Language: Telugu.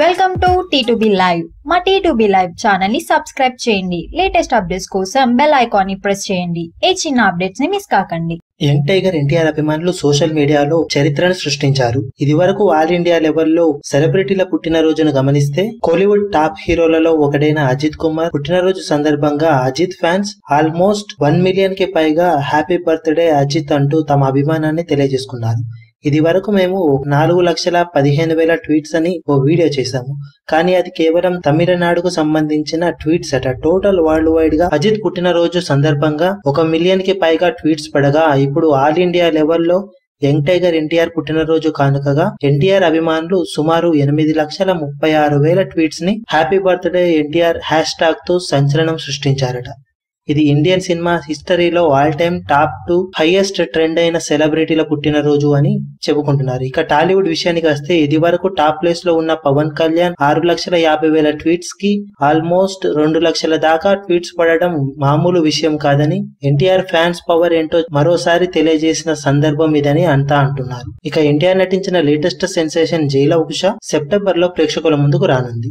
Welcome to T two B live మా టీ టు బి లైవ్ ఛానల్ని సబ్స్క్రైబ్ చేయండి. లేటెస్ట్ అప్డేట్స్ కోసం బెల్ ఐకాన్ని ప్రెస్ చేయండి. ఏ చిన్న అప్డేట్స్ని మిస్ కాకండి. యంగ్ టైగర్ ఎన్టీఆర్ అభిమానులు సోషల్ మీడియాలో చరిత్రను సృష్టించారు. ఇది వరకు ఆల్ ఇండియా లెవెల్లో సెలబ్రిటీల పుట్టినరోజును గమనిస్తే కోలీవుడ్ టాప్ హీరోలలో ఒకడైన అజిత్ కుమార్ పుట్టినరోజు సందర్భంగా అజిత్ ఫ్యాన్స్ ఆల్మోస్ట్ వన్ మిలియన్కి పైగా హ్యాపీ బర్త్డే అజిత్ అంటూ తమ అభిమానాన్ని తెలియజేసుకున్నారు. ఇది వరకు మేము నాలుగు లక్షల పదిహేను వేల ట్వీట్స్ అని ఓ వీడియో చేశాము. కానీ అది కేవలం తమిళనాడుకు సంబంధించిన ట్వీట్స్ అట. టోటల్ వరల్డ్ వైడ్గా అజిత్ పుట్టినరోజు సందర్భంగా ఒక మిలియన్కి పైగా ట్వీట్స్ పడగా ఇప్పుడు ఆల్ ఇండియా లెవెల్లో యంగ్ టైగర్ ఎన్టీఆర్ పుట్టినరోజు కానుకగా ఎన్టీఆర్ అభిమానులు సుమారు ఎనిమిది లక్షల ముప్పై ఆరు వేల ట్వీట్స్ని హ్యాపీ బర్త్డే ఎన్టీఆర్ హ్యాష్ ట్యాగ్తో సంచలనం సృష్టించారట. ఇది ఇండియన్ సినిమా హిస్టరీలో all time top two highest trend అయిన సెలబ్రిటీల పుట్టినరోజు అని చెప్పుకుంటున్నారు. ఇక టాలీవుడ్ విషయానికి వస్తే ఇది వరకు టాప్ ప్లేస్లో ఉన్న పవన్ కళ్యాణ్ ఆరు లక్షల యాభై వేల ట్వీట్స్కి ఆల్మోస్ట్ రెండు లక్షల దాకా ట్వీట్స్ పడడం మామూలు విషయం కాదని ఎన్టీఆర్ ఫ్యాన్స్ పవర్ ఏంటో మరోసారి తెలియజేసిన సందర్భం ఇదని అంతా అంటున్నారు. ఇక ఎన్టీఆర్ నటించిన లేటెస్ట్ సెన్సేషన్ జైల ఉష సెప్టెంబర్లో ప్రేక్షకుల ముందుకు రానుంది.